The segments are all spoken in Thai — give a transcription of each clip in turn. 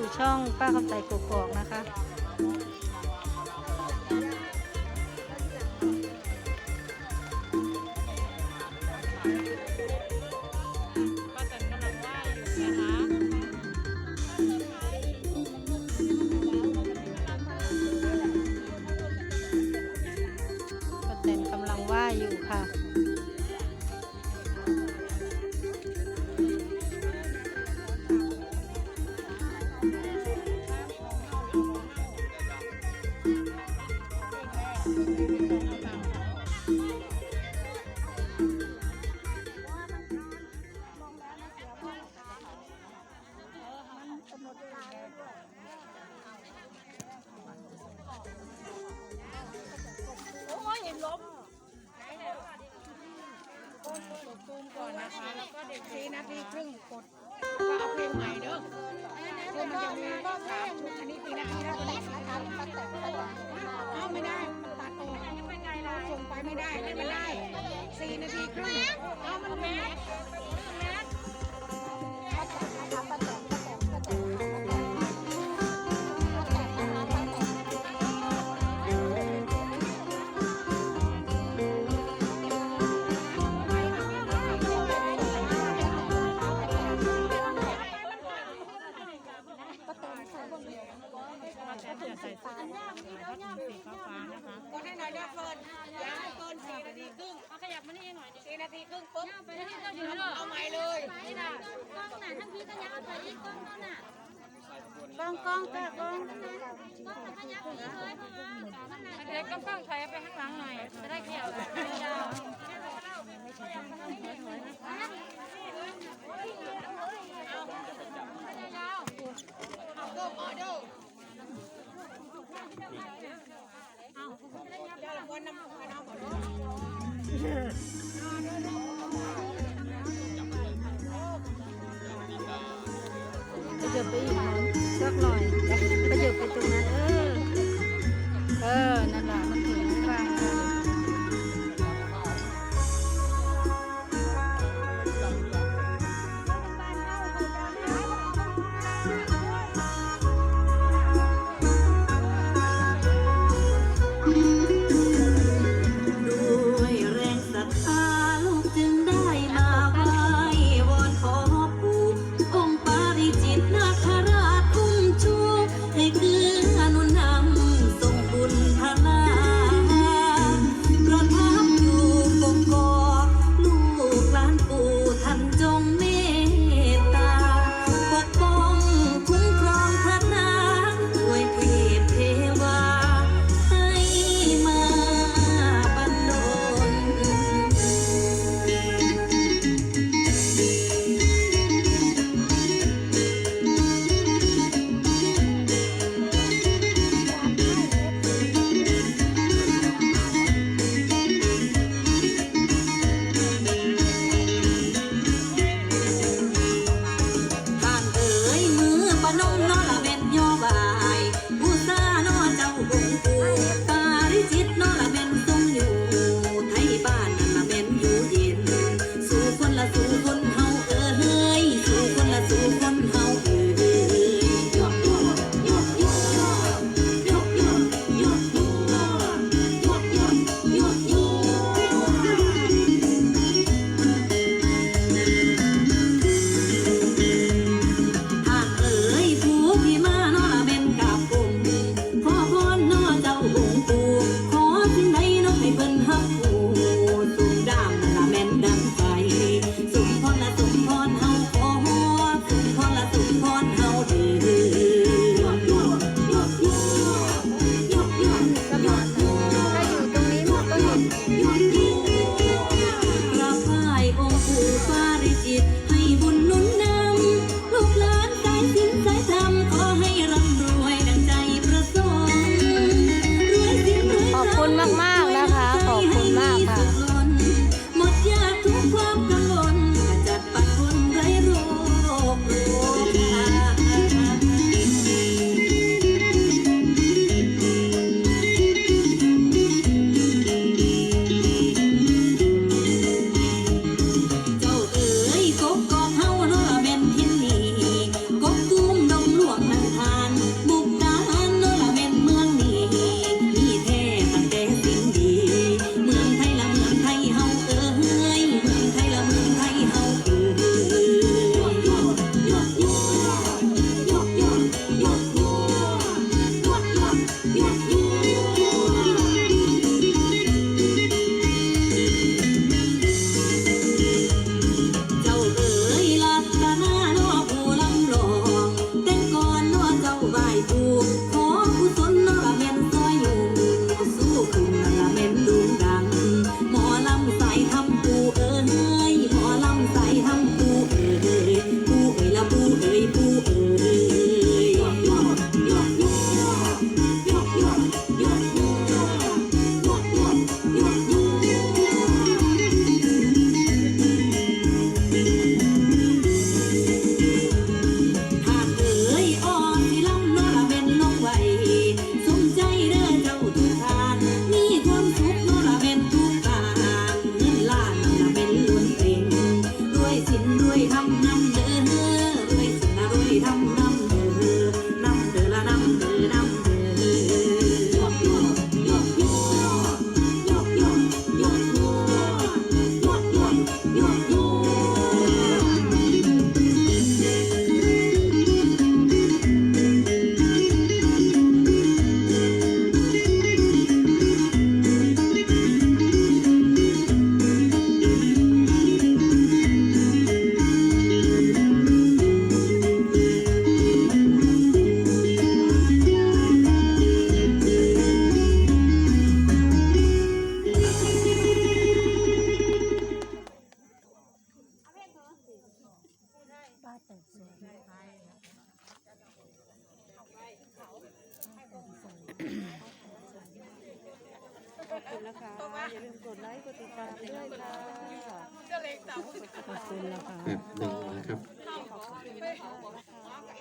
สู่ช่องป้าคำใสกกอกนะคะ ป้าแตนกำลังว่าอยู่นะคะป้าแตนกำลังว่าอยู่ค่ะ ก่อนนะคะแล้วก็เด็กสี่นาทีครึ่งกดก็เอาเพลงใหม่เด้อคือมันจะมีสามชุดอันนี้ตีนาทีแล้วไม่ได้ ส่งไปไม่ได้ไม่ได้สี่นาทีครึ่งเอามันแมส องน่ะท่านพี่ก็ยับไปอีกกล้องนั่นน่ะกล้องกล้องจ้ะกล้องกล้องน่ะก็ยับไปอีกเลยเพราะว่ามันน่ะเด็กก็กล้องถอยไปข้างหลังหน่อยจะได้เกี่ยวยาวๆยาวเอาเกิมออเด ยับไปอีกน่อยสักหน่อยขยับไปตรงนั้นเออ นะคะอย่าลืมกดไลค์กดติดตามด้วยค่ะขอบคุณนะคะแป๊บหนึ่งนะครับ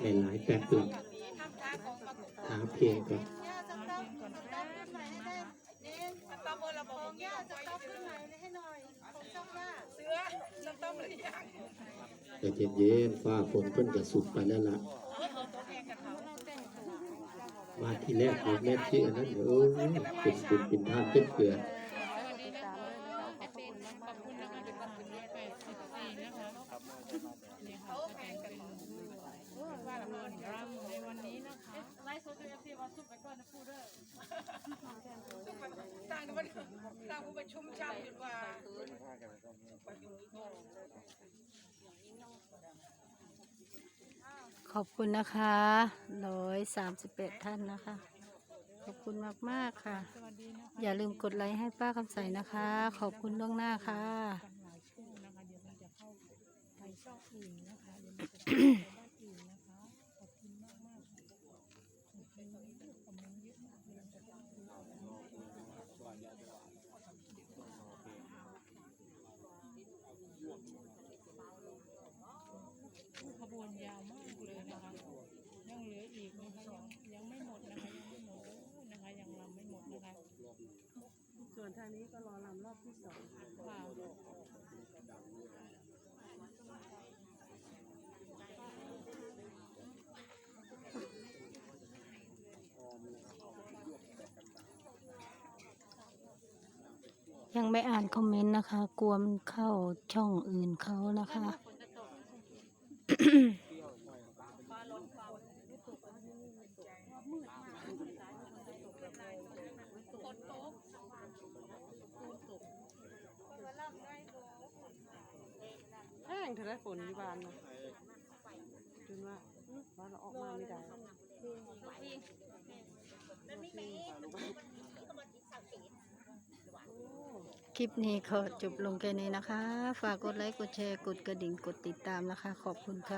หลายๆแป๊บหนึ่งหาเพลงก่อนแต่เย็นๆฟ้าฝนเพิ่นก็สุดไปแล้วล่ะมาที่แรกของแม่ที่อันนั้นเออเป็นบุญเป็นทานเป็นเกลือ สวัสดีนะคะแอดเป็นขอบคุณนะคะเด็กคนนี้แปดสิบสี่นะคะเนี่ยค่ะก็จะเป็นว่าละครรำในวันนี้นะคะไลฟ์สดเอฟซีว่าซุปไปก่อนนะพูดเด้อ ต่างวันต่างผู้ปชุมชาวจุดว่าขอบคุณนะคะร้อยสามสิบแปดท่านนะคะ ขอบคุณมากมากค่ะ อย่าลืมกดไลค์ให้ป้าคำใสนะคะ ขอบคุณล่วงหน้าค่ะ กันหลายช่วงนะคะ เดี๋ยวมันจะเข้าไปช่องอื่นนะคะเดี๋ยวมันจะเข้าไปบ้านอื่นนะคะ ขอบคุณมากมากๆค่ะขอบคุณคอมเมนต์เยอะมากเลยนะคะขบวนยาวมากเลยนะคะ ยังเหลืออีกนะคะยังยังไม่หมดนะคะยังไม่หมดนะคะยังรำไม่หมดนะคะ ส่ วนทางนี้ก็รอลำรอบที่สองค่ะยังไม่อ่านคอมเมนต์นะคะ กลัวมันเข้าช่องอื่นเขานะคะ แห้งเธอได้ฝนที่บ้านนะจนว่าบ้านเราออกมาไม่ได้คลิปนี้ขอจบลงแค่นี้นะคะ ฝากกดไลค์ กดแชร์ กดกระดิ่ง กดติดตามนะคะ ขอบคุณค่ะ